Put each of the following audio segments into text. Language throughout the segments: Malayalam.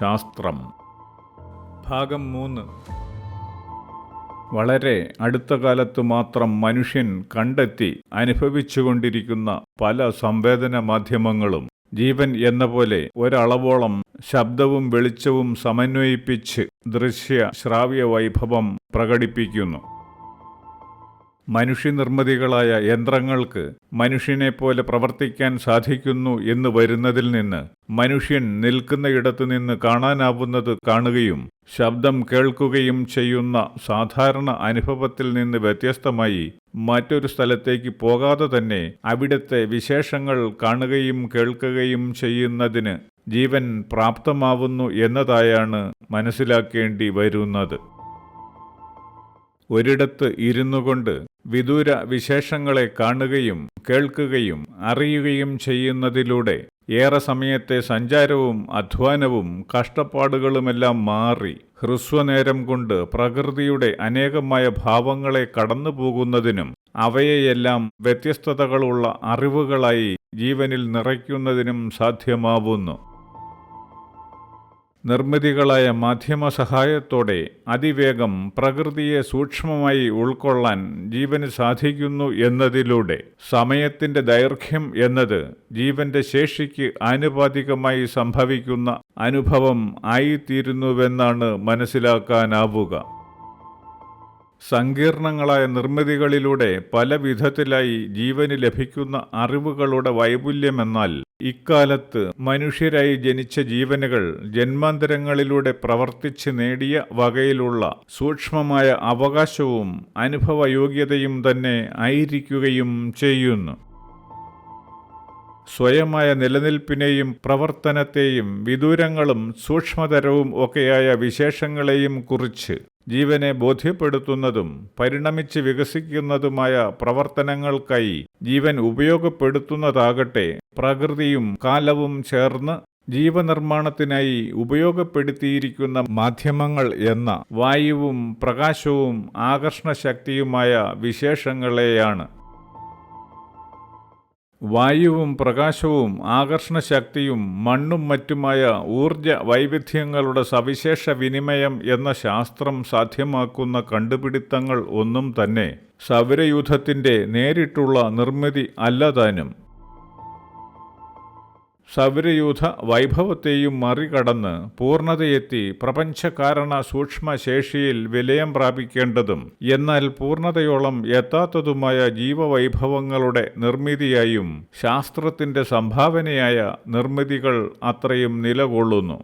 ശാസ്ത്രം. ഭാഗം മൂന്ന്. വളരെ അടുത്ത കാലത്ത് മാത്രം മനുഷ്യൻ കണ്ടെത്തി അനുഭവിച്ചുകൊണ്ടിരിക്കുന്ന പല സംവേദന മാധ്യമങ്ങളും ജീവൻ എന്ന പോലെ ഒരളവോളം ശബ്ദവും വെളിച്ചവും സമന്വയിപ്പിച്ച് ദൃശ്യ ശ്രാവ്യ വൈഭവം പ്രകടിപ്പിക്കുന്നു. മനുഷ്യനിർമ്മിതികളായ യന്ത്രങ്ങൾക്ക് മനുഷ്യനെപ്പോലെ പ്രവർത്തിക്കാൻ സാധിക്കുന്നു എന്ന് വരുന്നതിൽ നിന്ന് മനുഷ്യൻ നിൽക്കുന്ന ഇടത്തു നിന്ന് കാണാനാവുന്നത് കാണുകയും ശബ്ദം കേൾക്കുകയും ചെയ്യുന്ന സാധാരണ അനുഭവത്തിൽ നിന്ന് വ്യത്യസ്തമായി മറ്റൊരു സ്ഥലത്തേക്ക് പോകാതെ തന്നെ അവിടുത്തെ വിശേഷങ്ങൾ കാണുകയും കേൾക്കുകയും ചെയ്യുന്നതിന് ജീവൻ പ്രാപ്തമാവുന്നു എന്നതായാണ് മനസ്സിലാക്കേണ്ടി വരുന്നത്. ഒരിടത്ത് ഇരുന്നു കൊണ്ട് വിദൂര വിശേഷങ്ങളെ കാണുകയും കേൾക്കുകയും അറിയുകയും ചെയ്യുന്നതിലൂടെ ഏറെ സമയത്തെ സഞ്ചാരവും അധ്വാനവും കഷ്ടപ്പാടുകളുമെല്ലാം മാറി ഹ്രസ്വനേരം കൊണ്ട് പ്രകൃതിയുടെ അനേകമായ ഭാവങ്ങളെ കടന്നു പോകുന്നതിനും അവയെയെല്ലാം വ്യത്യസ്തതകളുള്ള അറിവുകളായി ജീവനിൽ നിറയ്ക്കുന്നതിനും സാധ്യമാവുന്നു. നിർമ്മിതികളായ മാധ്യമ സഹായത്തോടെ അതിവേഗം പ്രകൃതിയെ സൂക്ഷ്മമായി ഉൾക്കൊള്ളാൻ ജീവന് സാധിക്കുന്നു എന്നതിലൂടെ സമയത്തിന്റെ ദൈർഘ്യം എന്നത് ജീവന്റെ ശേഷിക്ക് ആനുപാതികമായി സംഭവിക്കുന്ന അനുഭവം ആയിത്തീരുന്നുവെന്നാണ് മനസ്സിലാക്കാനാവുക. സങ്കീർണങ്ങളായ നിർമ്മിതികളിലൂടെ പല വിധത്തിലായി ജീവന് ലഭിക്കുന്ന അറിവുകളുടെ വൈപുല്യമെന്നാൽ ഇക്കാലത്ത് മനുഷ്യരായി ജനിച്ച ജീവനുകൾ ജന്മാന്തരങ്ങളിലൂടെ പ്രവർത്തിച്ച് നേടിയ വകയിലുള്ള സൂക്ഷ്മമായ അവകാശവും അനുഭവയോഗ്യതയും തന്നെ ആയിരിക്കുകയും ചെയ്യുന്നു. സ്വയമായ നിലനിൽപ്പിനെയും പ്രവർത്തനത്തെയും വിദൂരങ്ങളും സൂക്ഷ്മതരവും ഒക്കെയായ വിശേഷങ്ങളെയും കുറിച്ച് ജീവനെ ബോധ്യപ്പെടുത്തുന്നതും പരിണമിച്ച് വികസിക്കുന്നതുമായ പ്രവർത്തനങ്ങൾക്കായി ജീവൻ ഉപയോഗപ്പെടുത്തുന്നതാകട്ടെ പ്രകൃതിയും കാലവും ചേർന്ന് ജീവനിർമ്മാണത്തിനായി ഉപയോഗപ്പെടുത്തിയിരിക്കുന്ന മാധ്യമങ്ങൾ എന്ന വായുവും പ്രകാശവും ആകർഷണ ആകർഷണശക്തിയുമായ വിശേഷങ്ങളെയാണ്. വായുവും പ്രകാശവും ആകർഷണശക്തിയും മണ്ണും മറ്റുമായ ഊർജ വൈവിധ്യങ്ങളുടെ സവിശേഷ വിനിമയം എന്ന ശാസ്ത്രം സാധ്യമാക്കുന്ന കണ്ടുപിടുത്തങ്ങൾ ഒന്നും തന്നെ സൗരയൂഥത്തിന്റെ നേരിട്ടുള്ള നിർമ്മിതി അല്ലതാനും സൗരയൂഥ വൈഭവത്തെയും മറികടന്ന് പൂർണതയെത്തി പ്രപഞ്ചകാരണ സൂക്ഷ്മശേഷിയിൽ വിലയം പ്രാപിക്കേണ്ടതും എന്നാൽ പൂർണതയോളം എത്താത്തതുമായ ജീവവൈഭവങ്ങളുടെ നിർമ്മിതിയായും ശാസ്ത്രത്തിന്റെ സംഭാവനയായ നിർമ്മിതികൾ അത്രയും നിലകൊള്ളുന്നു.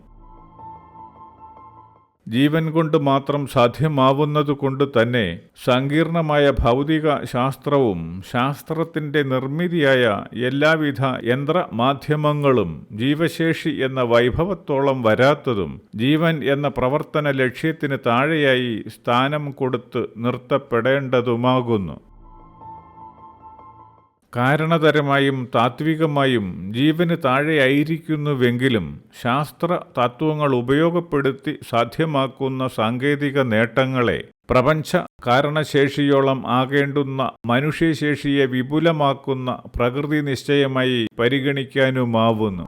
ജീവൻ കൊണ്ട് മാത്രം സാധ്യമാവുന്നതുകൊണ്ട് തന്നെ സങ്കീർണമായ ഭൗതിക ശാസ്ത്രവും ശാസ്ത്രത്തിന്റെ നിർമ്മിതിയായ എല്ലാവിധ യന്ത്രമാധ്യമങ്ങളും ജീവശേഷി എന്ന വൈഭവത്തോളം വരാത്തതും ജീവൻ എന്ന പ്രവർത്തന ലക്ഷ്യത്തിന് താഴെയായി സ്ഥാനം കൊടുത്ത് നിർത്തപ്പെടേണ്ടതുമാകുന്നു. കാരണതരമായും താത്വികമായും ജീവന് താഴെയായിരിക്കുന്നുവെങ്കിലും ശാസ്ത്ര തത്വങ്ങൾ ഉപയോഗപ്പെടുത്തി സാധ്യമാക്കുന്ന സാങ്കേതിക നേട്ടങ്ങളെ പ്രപഞ്ച കാരണശേഷിയോളം ആകേണ്ടുന്ന മനുഷ്യശേഷിയെ വിപുലമാക്കുന്ന പ്രകൃതി നിശ്ചയമായി പരിഗണിക്കാനുമാവുന്നു.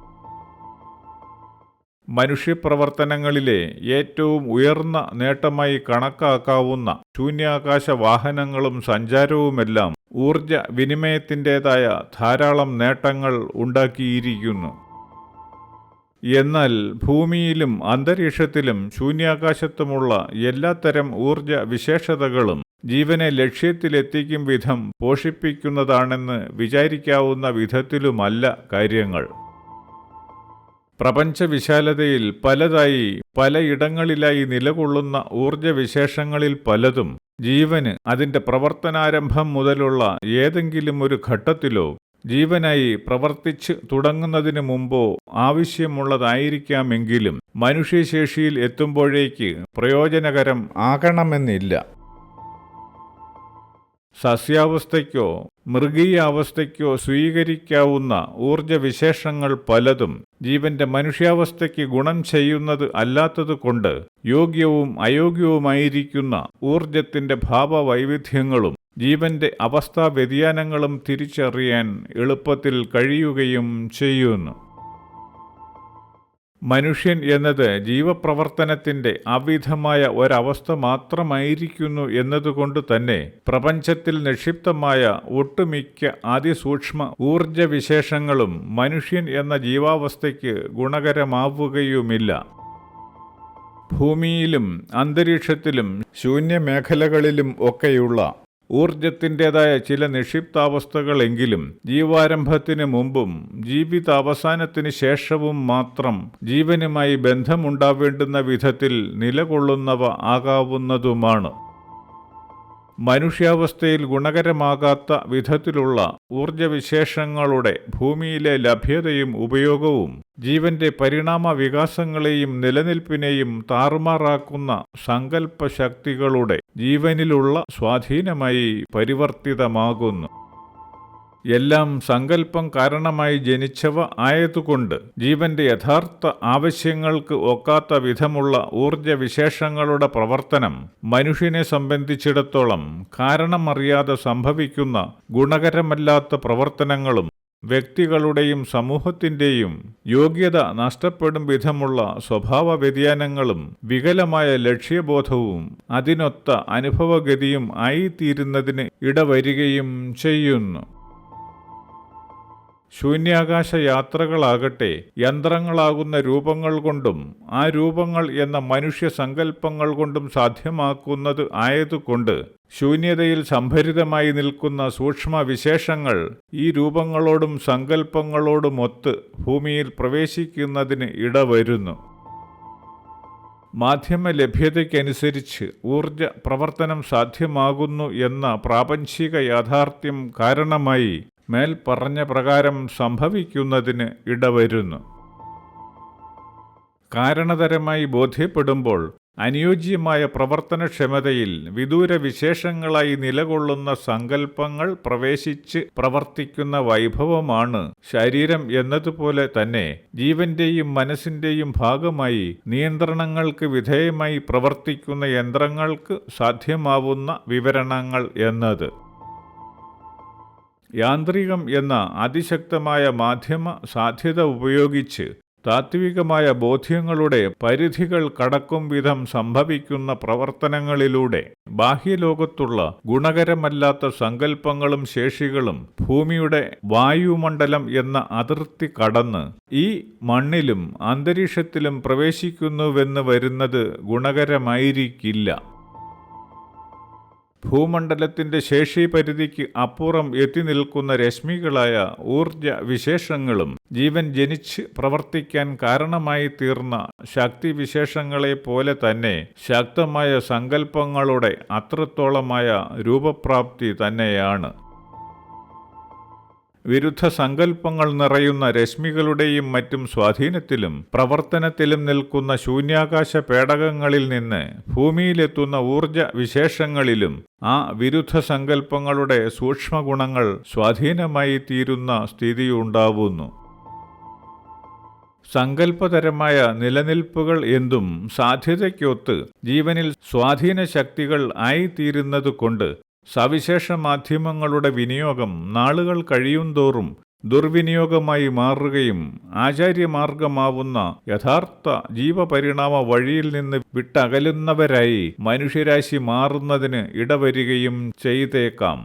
മനുഷ്യപ്രവർത്തനങ്ങളിലെ ഏറ്റവും ഉയർന്ന നേട്ടമായി കണക്കാക്കാവുന്ന ശൂന്യാകാശ വാഹനങ്ങളും സഞ്ചാരവുമെല്ലാം ഊർജ വിനിമയത്തിന്റെതായ ധാരാളം നേട്ടങ്ങൾ ഉണ്ടാക്കിയിരിക്കുന്നു. എന്നാൽ ഭൂമിയിലും അന്തരീക്ഷത്തിലും ശൂന്യാകാശത്തുമുള്ള എല്ലാത്തരം ഊർജ വിശേഷതകളും ജീവനെ ലക്ഷ്യത്തിലെത്തിക്കും വിധം പോഷിപ്പിക്കുന്നതാണെന്ന് വിചാരിക്കാവുന്ന വിധത്തിലുമല്ല കാര്യങ്ങൾ. പ്രപഞ്ചവിശാലതയിൽ പലതായി പലയിടങ്ങളിലായി നിലകൊള്ളുന്ന ഊർജവിശേഷങ്ങളിൽ പലതും ജീവന് അതിന്റെ പ്രവർത്തനാരംഭം മുതലുള്ള ഏതെങ്കിലും ഒരു ഘട്ടത്തിലോ ജീവനായി പ്രവർത്തിച്ച് തുടങ്ങുന്നതിനു മുമ്പോ ആവശ്യമുള്ളതായിരിക്കാമെങ്കിലും മനുഷ്യശേഷിയിൽ എത്തുമ്പോഴേക്ക് പ്രയോജനകരം ആകണമെന്നില്ല. സസ്യാവസ്ഥയ്ക്കോ മൃഗീയാവസ്ഥയ്ക്കോ സ്വീകരിക്കാവുന്ന ഊർജവിശേഷങ്ങൾ പലതും ജീവന്റെ മനുഷ്യാവസ്ഥയ്ക്ക് ഗുണം ചെയ്യുന്നത് അല്ലാത്തതുകൊണ്ട് യോഗ്യവും അയോഗ്യവുമായിരിക്കുന്ന ഊർജത്തിന്റെ ഭാവവൈവിധ്യങ്ങളും ജീവന്റെ അവസ്ഥാ വ്യതിയാനങ്ങളും തിരിച്ചറിയാൻ എളുപ്പത്തിൽ കഴിയുകയും ചെയ്യുന്നു. മനുഷ്യൻ എന്നത് ജീവപ്രവർത്തനത്തിന്റെ അവിധമായ ഒരവസ്ഥ മാത്രമായിരിക്കുന്നു എന്നതുകൊണ്ട് തന്നെ പ്രപഞ്ചത്തിൽ നിക്ഷിപ്തമായ ഒട്ടുമിക്ക അതിസൂക്ഷ്മ ഊർജവിശേഷങ്ങളും മനുഷ്യൻ എന്ന ജീവാവസ്ഥയ്ക്ക് ഗുണകരമാവുകയുമില്ല. ഭൂമിയിലും അന്തരീക്ഷത്തിലും ശൂന്യമേഖലകളിലും ഒക്കെയുള്ള ഊർജത്തിന്റെതായ ചില നിക്ഷിപ്താവസ്ഥകളെങ്കിലും ജീവാരംഭത്തിന് മുമ്പും ജീവിതാവസാനത്തിന് ശേഷവും മാത്രം ജീവനുമായി ബന്ധമുണ്ടാവേണ്ടുന്ന വിധത്തിൽ നിലകൊള്ളുന്നവ ആകാവുന്നതുമാണ്. മനുഷ്യാവസ്ഥയിൽ ഗുണകരമാകാത്ത വിധത്തിലുള്ള ഊർജവിശേഷങ്ങളുടെ ഭൂമിയിലെ ലഭ്യതയും ഉപയോഗവും ജീവന്റെ പരിണാമ വികാസങ്ങളെയും നിലനിൽപ്പിനെയും താറുമാറാക്കുന്ന സങ്കല്പ ശക്തികളുടെ ജീവനിലുള്ള സ്വാധീനമായി പരിവർത്തിതമാകുന്നു. എല്ലാം സങ്കല്പം കാരണമായി ജനിച്ചവ ആയതുകൊണ്ട് ജീവന്റെ യഥാർത്ഥ ആവശ്യങ്ങൾക്ക് ഒക്കാത്ത വിധമുള്ള ഊർജവിശേഷങ്ങളുടെ പ്രവർത്തനം മനുഷ്യനെ സംബന്ധിച്ചിടത്തോളം കാരണമറിയാതെ സംഭവിക്കുന്ന ഗുണകരമല്ലാത്ത പ്രവർത്തനങ്ങളും വ്യക്തികളുടെയും സമൂഹത്തിന്റെയും യോഗ്യത നഷ്ടപ്പെടും വിധമുള്ള സ്വഭാവ വ്യതിയാനങ്ങളും വികലമായ ലക്ഷ്യബോധവും അതിനൊത്ത അനുഭവഗതിയും ആയിത്തീരുന്നതിന് ഇടവരികയും ചെയ്യുന്നു. ശൂന്യാകാശ യാത്രകളാകട്ടെ യന്ത്രങ്ങളാകുന്ന രൂപങ്ങൾ കൊണ്ടും ആ രൂപങ്ങൾ എന്ന മനുഷ്യ സങ്കല്പങ്ങൾ കൊണ്ടും സാധ്യമാക്കുന്നത് ആയതുകൊണ്ട് ശൂന്യതയിൽ സംഭരിതമായി നിൽക്കുന്ന സൂക്ഷ്മ വിശേഷങ്ങൾ ഈ രൂപങ്ങളോടും സങ്കല്പങ്ങളോടുമൊത്ത് ഭൂമിയിൽ പ്രവേശിക്കുന്നതിന് ഇടവരുന്നു. മാധ്യമ ലഭ്യതയ്ക്കനുസരിച്ച് ഊർജ പ്രവർത്തനം സാധ്യമാകുന്നു എന്ന പ്രാപഞ്ചിക യാഥാർത്ഥ്യം കാരണമായി മേൽ പറഞ്ഞ പ്രകാരം സംഭവിക്കുന്നതിന് ഇടവരുന്നു. കാരണതരമായി ബോധ്യപ്പെടുമ്പോൾ അനുയോജ്യമായ പ്രവർത്തനക്ഷമതയിൽ വിദൂര വിശേഷങ്ങളായി നിലകൊള്ളുന്ന സങ്കല്പങ്ങൾ പ്രവേശിച്ച് പ്രവർത്തിക്കുന്ന വൈഭവമാണ് ശരീരം എന്നതുപോലെ തന്നെ ജീവന്റെയും മനസ്സിന്റെയും ഭാഗമായി നിയന്ത്രണങ്ങൾക്ക് വിധേയമായി പ്രവർത്തിക്കുന്ന യന്ത്രങ്ങൾക്ക് സാധ്യമാവുന്ന വിവരണങ്ങൾ എന്നത്. യാന്ത്രികം എന്ന അതിശക്തമായ മാധ്യമ സാധ്യത ഉപയോഗിച്ച് താത്വികമായ ബോധ്യങ്ങളുടെ പരിധികൾ കടക്കും വിധം സംഭവിക്കുന്ന പ്രവർത്തനങ്ങളിലൂടെ ബാഹ്യലോകത്തുള്ള ഗുണകരമല്ലാത്ത സങ്കല്പങ്ങളും ശേഷികളും ഭൂമിയുടെ വായുമണ്ഡലം എന്ന അതിർത്തി കടന്ന് ഈ മണ്ണിലും അന്തരീക്ഷത്തിലും പ്രവേശിക്കുന്നുവെന്ന് വരുന്നത് ഗുണകരമായിരിക്കില്ല. ഭൂമണ്ഡലത്തിന്റെ ശേഷിപരിധിക്ക് അപ്പുറം എത്തി നിൽക്കുന്ന രശ്മികളായ ഊർജ വിശേഷങ്ങളും ജീവൻ ജനിച്ച് പ്രവർത്തിക്കാൻ കാരണമായി തീർന്ന ശക്തിവിശേഷങ്ങളെ പോലെ തന്നെ ശക്തമായ സങ്കല്പങ്ങളുടെ അത്രത്തോളമായ രൂപപ്രാപ്തി തന്നെയാണ്. വിരുദ്ധ സങ്കല്പങ്ങൾ നിറയുന്ന രശ്മികളുടെയും മറ്റും സ്വാധീനത്തിലും പ്രവർത്തനത്തിലും നിൽക്കുന്ന ശൂന്യാകാശ പേടകങ്ങളിൽ നിന്ന് ഭൂമിയിലെത്തുന്ന ഊർജ വിശേഷങ്ങളിലും ആ വിരുദ്ധ സങ്കല്പങ്ങളുടെ സൂക്ഷ്മഗുണങ്ങൾ സ്വാധീനമായി തീരുന്ന സ്ഥിതിയുണ്ടാവുന്നു. സങ്കല്പതരമായ നിലനിൽപ്പുകൾ എന്തും സാധ്യതയ്ക്കൊത്ത് ജീവനിൽ സ്വാധീന ശക്തികൾ ആയിത്തീരുന്നതുകൊണ്ട് സവിശേഷ മാധ്യമങ്ങളുടെ വിനിയോഗം നാളുകൾ കഴിയുന്തോറും ദുർവിനിയോഗമായി മാറുകയും ആചാര്യമാർഗമാവുന്ന യഥാർത്ഥ ജീവപരിണാമ വഴിയിൽ നിന്ന് വിട്ടകലുന്നവരായി മനുഷ്യരാശി മാറുന്നതിന് ഇടവരികയും ചെയ്തേക്കാം.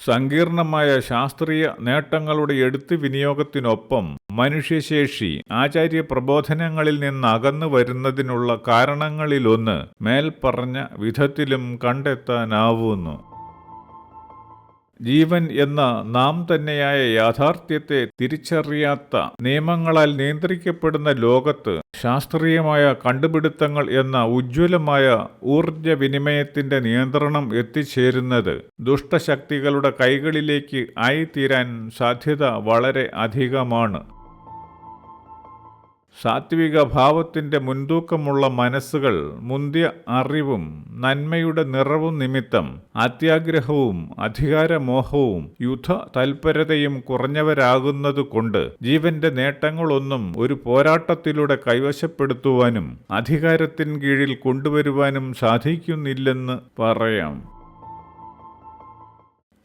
സങ്കീർണമായ ശാസ്ത്രീയ നേട്ടങ്ങളുടെ എടുത്തു വിനിയോഗത്തിനൊപ്പം മനുഷ്യശേഷി ആചാര്യ പ്രബോധനങ്ങളിൽ നിന്ന് അകന്നു വരുന്നതിനുള്ള കാരണങ്ങളിലൊന്ന് മേൽപ്പറഞ്ഞ വിധത്തിലും കണ്ടെത്താനാവുന്നു. ജീവൻ എന്ന നാം തന്നെയായ യാഥാർത്ഥ്യത്തെ തിരിച്ചറിയാത്ത നിയമങ്ങളാൽ നിയന്ത്രിക്കപ്പെടുന്ന ലോകത്ത് ശാസ്ത്രീയമായ കണ്ടുപിടുത്തങ്ങൾ എന്ന ഉജ്ജ്വലമായ ഊർജ വിനിമയത്തിന്റെ നിയന്ത്രണം എത്തിച്ചേരുന്നത് ദുഷ്ടശക്തികളുടെ കൈകളിലേക്ക് ആയിത്തീരാൻ സാധ്യത വളരെ അധികമാണ്. സാത്വിക ഭാവത്തിന്റെ മുൻതൂക്കമുള്ള മനസ്സുകൾ മുന്തിയ അറിവും നന്മയുടെ നിറവും നിമിത്തം അത്യാഗ്രഹവും അധികാരമോഹവും യുദ്ധ തൽപരതയും കുറഞ്ഞവരാകുന്നതുകൊണ്ട് ജീവന്റെ നേട്ടങ്ങളൊന്നും ഒരു പോരാട്ടത്തിലൂടെ കൈവശപ്പെടുത്തുവാനും അധികാരത്തിൻ കീഴിൽ കൊണ്ടുവരുവാനും സാധിക്കുന്നില്ലെന്ന് പറയാം.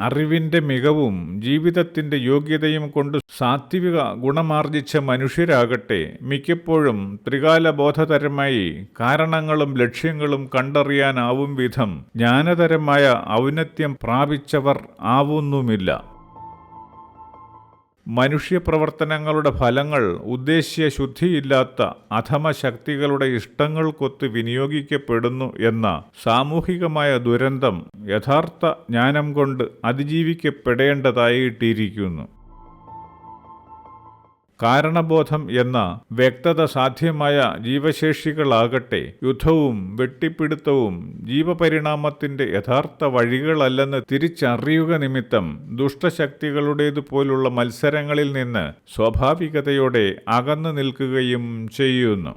അറിവിന്റെ മികവും ജീവിതത്തിന്റെ യോഗ്യതയും കൊണ്ട് സാത്വിക ഗുണമാർജിച്ച മനുഷ്യരാകട്ടെ മിക്കപ്പോഴും ത്രികാലബോധതരമായി കാരണങ്ങളും ലക്ഷ്യങ്ങളും കണ്ടറിയാനാവും വിധം ജ്ഞാനതരമായ ഔന്നത്യം പ്രാപിച്ചവർ ആവുന്നുമില്ല. മനുഷ്യപ്രവർത്തനങ്ങളുടെ ഫലങ്ങൾ ഉദ്ദേശ്യ ശുദ്ധിയില്ലാത്ത അധമ ശക്തികളുടെ ഇഷ്ടങ്ങൾക്കൊത്ത് വിനിയോഗിക്കപ്പെടുന്നു എന്ന സാമൂഹികമായ ദുരന്തം യഥാർത്ഥ ജ്ഞാനം കൊണ്ട് അതിജീവിക്കപ്പെടേണ്ടതായിട്ടിരിക്കുന്നു. കാരണബോധം എന്ന വ്യക്തത സാധ്യമായ ജീവശേഷികളാകട്ടെ യുദ്ധവും വെട്ടിപ്പിടുത്തവും ജീവപരിണാമത്തിന്റെ യഥാർത്ഥ വഴികളല്ലെന്ന് തിരിച്ചറിയുക നിമിത്തം ദുഷ്ടശക്തികളുടേതുപോലുള്ള മത്സരങ്ങളിൽ നിന്ന് സ്വാഭാവികതയോടെ അകന്നു നിൽക്കുകയും ചെയ്യുന്നു.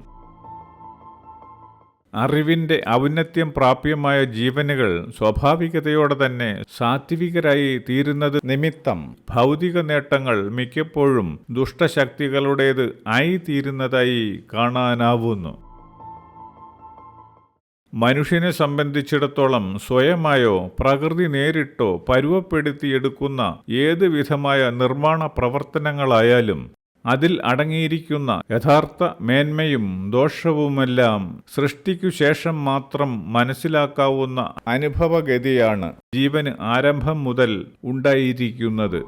അറിവിന്റെ ഔന്നത്യം പ്രാപ്യമായ ജീവനുകൾ സ്വാഭാവികതയോടെ തന്നെ സാത്വികരായി തീരുന്നത് നിമിത്തം ഭൗതിക നേട്ടങ്ങൾ മിക്കപ്പോഴും ദുഷ്ടശക്തികളുടേത് ആയി തീരുന്നതായി കാണാനാവുന്നു. മനുഷ്യനെ സംബന്ധിച്ചിടത്തോളം സ്വയമായോ പ്രകൃതി നേരിട്ടോ പരുവപ്പെടുത്തിയെടുക്കുന്ന ഏത് വിധമായ നിർമ്മാണ പ്രവർത്തനങ്ങളായാലും അതിൽ അടങ്ങിയിരിക്കുന്ന യഥാർത്ഥ മേന്മയും ദോഷവുമെല്ലാം സൃഷ്ടിക്കു ശേഷം മാത്രം മനസ്സിലാക്കാവുന്ന അനുഭവഗതിയാണ് ജീവന് ആരംഭം മുതൽ ഉണ്ടായിരിക്കുന്നത്.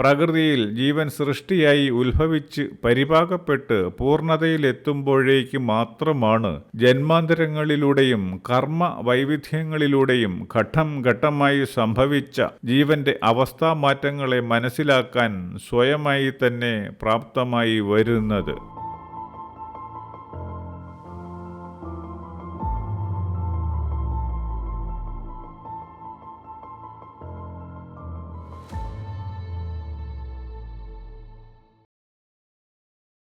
പ്രകൃതിയിൽ ജീവൻ സൃഷ്ടിയായി ഉത്ഭവിച്ച് പരിപാകപ്പെട്ട് പൂർണതയിലെത്തുമ്പോഴേക്ക് മാത്രമാണ് ജന്മാന്തരങ്ങളിലൂടെയും കർമ്മ വൈവിധ്യങ്ങളിലൂടെയും ഘട്ടം ഘട്ടമായി സംഭവിച്ച ജീവന്റെ അവസ്ഥാമാറ്റങ്ങളെ മനസ്സിലാക്കാൻ സ്വയമായി തന്നെ പ്രാപ്തമായി വരുന്നത്.